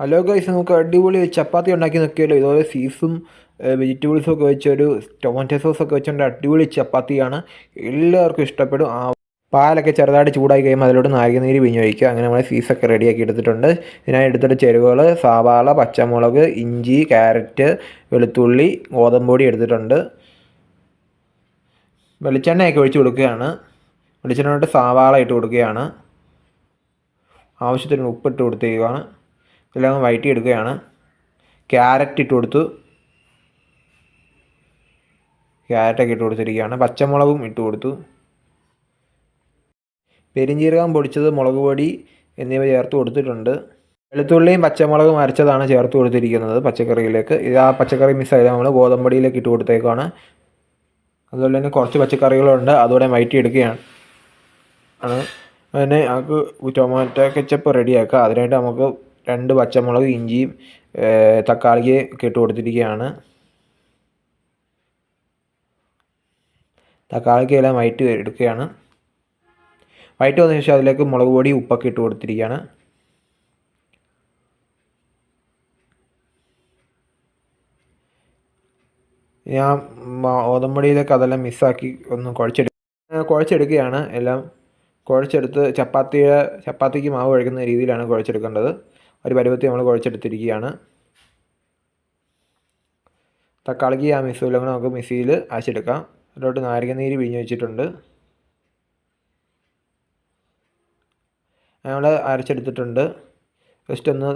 Hello guys നമുക്ക് അടിപൊളി ചപ്പാത്തി ഉണ്ടാക്കി നോക്കിയല്ലോ. ഇതുപോലെ സീസും വെജിറ്റബിൾസും ഒക്കെ വെച്ചൊരു ടൊമാറ്റോ സോസ് ഒക്കെ വെച്ചുകൊണ്ട് അടിപൊളി ചപ്പാത്തിയാണ്. എല്ലാവർക്കും ഇഷ്ടപ്പെടും. ആ പാലൊക്കെ ചെറുതായിട്ട് ചൂടായി കഴിയുമ്പോൾ അതിലോട്ട് നാരികനീര് പിഞ്ഞ് ഒഴിക്കുക അങ്ങനെ നമ്മൾ സീസൊക്കെ റെഡിയാക്കി എടുത്തിട്ടുണ്ട്. ഇതിനായി എടുത്തിട്ട് ചേരുവകൾ സവാള പച്ചമുളക് ഇഞ്ചി ക്യാരറ്റ് വെളുത്തുള്ളി ഗോതമ്പൊടി എടുത്തിട്ടുണ്ട്. വെളിച്ചെണ്ണയൊക്കെ ഒഴിച്ച് കൊടുക്കുകയാണ്. വെളിച്ചെണ്ണ ഇട്ട് സവാള ഇട്ട് കൊടുക്കുകയാണ്. ആവശ്യത്തിന് ഉപ്പിട്ട് കൊടുത്തേക്കുകയാണ് ഇതെല്ലാം വയറ്റി എടുക്കുകയാണ്. ക്യാരറ്റ് ഇട്ട് കൊടുത്തു. ക്യാരറ്റൊക്കെ ഇട്ട് കൊടുത്തിരിക്കുകയാണ്. പച്ചമുളകും ഇട്ട് കൊടുത്തു. പെരിഞ്ചീരകം പൊടിച്ചത് മുളക് പൊടി എന്നിവ ചേർത്ത് കൊടുത്തിട്ടുണ്ട്. വെളുത്തുള്ളിയും പച്ചമുളകും അരച്ചതാണ് ചേർത്ത് കൊടുത്തിരിക്കുന്നത് പച്ചക്കറിയിലേക്ക്. ഇത് ആ പച്ചക്കറി മിസ്സായത് നമ്മൾ ഗോതമ്പടിയിലേക്ക് ഇട്ട് കൊടുത്തേക്കാണ്. അതുപോലെ തന്നെ കുറച്ച് പച്ചക്കറികളുണ്ട്. അതുകൂടെ വയറ്റി എടുക്കുകയാണ്. ആണ്. അതിനെ നമുക്ക് ടൊമാറ്റോ കെച്ചപ്പ് റെഡിയാക്കുക അതിനായിട്ട് നമുക്ക് രണ്ട് പച്ചമുളക് ഇഞ്ചിയും തക്കാളിക്ക് ഇട്ട് കൊടുത്തിരിക്കുകയാണ് തക്കാളിക്ക് എല്ലാം വയറ്റി എടുക്കുകയാണ്. വയറ്റി വന്നതിന് ശേഷം അതിലേക്ക് മുളക് പൊടി ഉപ്പൊക്കെ ഇട്ട് കൊടുത്തിരിക്കുകയാണ് ഞാൻ ഓതമ്പടിയിലേക്ക് അതെല്ലാം മിസ്സാക്കി ഒന്ന് കുഴച്ചെടുക്കുക കുഴച്ചെടുക്കുകയാണ്. എല്ലാം കുഴച്ചെടുത്ത് ചപ്പാത്തിയുടെ ചപ്പാത്തിക്ക് മാവ് കുഴക്കുന്ന രീതിയിലാണ് കുഴച്ചെടുക്കേണ്ടത്. ഒരു പരുവത്തിൽ നമ്മൾ കുഴച്ചെടുത്തിരിക്കുകയാണ്. തക്കാളിക്ക് ആ മിസ് കൂടെ നമുക്ക് മിക്സിയിൽ അരച്ചെടുക്കാം. അതിലോട്ട് നാരങ്ങനീര് പിഴിഞ്ഞ് വെച്ചിട്ടുണ്ട്. നമ്മൾ അരച്ചെടുത്തിട്ടുണ്ട്. ജസ്റ്റ് ഒന്ന്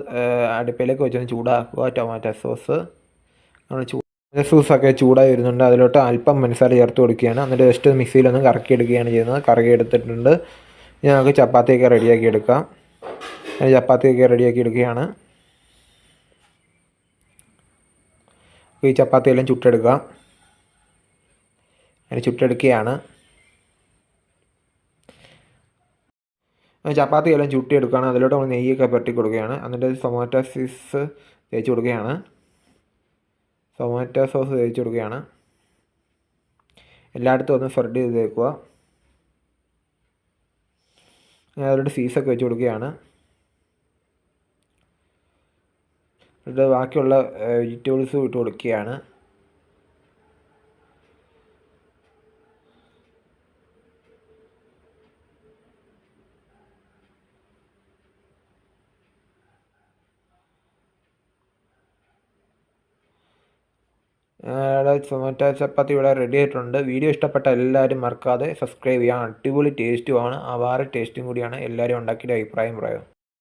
അടുപ്പിലേക്ക് വെച്ചൊന്ന് ചൂടാക്കുക. Tomato sauce. നമ്മൾ ചൂ സോസൊക്കെ ചൂടായി വരുന്നുണ്ട്. അതിലോട്ട് അല്പം പഞ്ചസാര ചേർത്ത് കൊടുക്കുകയാണ്. എന്നിട്ട് ജസ്റ്റ് മിക്സിയിലൊന്ന് കറക്കി എടുക്കുകയാണ് ചെയ്യുന്നത്. കറക്കി എടുത്തിട്ടുണ്ട് നമുക്ക് ചപ്പാത്തിയൊക്കെ റെഡിയാക്കി എടുക്കാം. ചപ്പാത്തിയൊക്കെ റെഡിയാക്കി എടുക്കുകയാണ്. ഈ ചപ്പാത്തിയെല്ലാം ചുട്ടെടുക്കുക. അതിന് ചുട്ടെടുക്കുകയാണ്. ചപ്പാത്തി എല്ലാം ചുട്ടിയെടുക്കുകയാണ്. അതിലോട്ട് നമ്മൾ നെയ്യൊക്കെ പുരട്ടി കൊടുക്കുകയാണ്. എന്നിട്ട് സൊമാറ്റോ സീസ് തേച്ച് കൊടുക്കുകയാണ്. സൊമാറ്റോ സോസ് തേച്ച് കൊടുക്കുകയാണ്. എല്ലായിടത്തും ഒന്ന് സ്പ്രെഡ് ചെയ്ത് തേക്കുക. അതിലോട്ട് സീസൊക്കെ വെച്ച് കൊടുക്കുകയാണ്. എന്നിട്ട് ബാക്കിയുള്ള വെജിറ്റബിൾസും ഇട്ട് കൊടുക്കുകയാണ്. ടൊമാറ്റോ ചപ്പാത്തി ഇവിടെ റെഡി ആയിട്ടുണ്ട്. വീഡിയോ ഇഷ്ടപ്പെട്ട എല്ലാവരും മറക്കാതെ സബ്സ്ക്രൈബ് ചെയ്യാം അടിപൊളി ടേസ്റ്റുമാണ് വേറെ ടേസ്റ്റും കൂടിയാണ്. എല്ലാവരും ഉണ്ടാക്കിയിട്ട് അഭിപ്രായം പറയാം.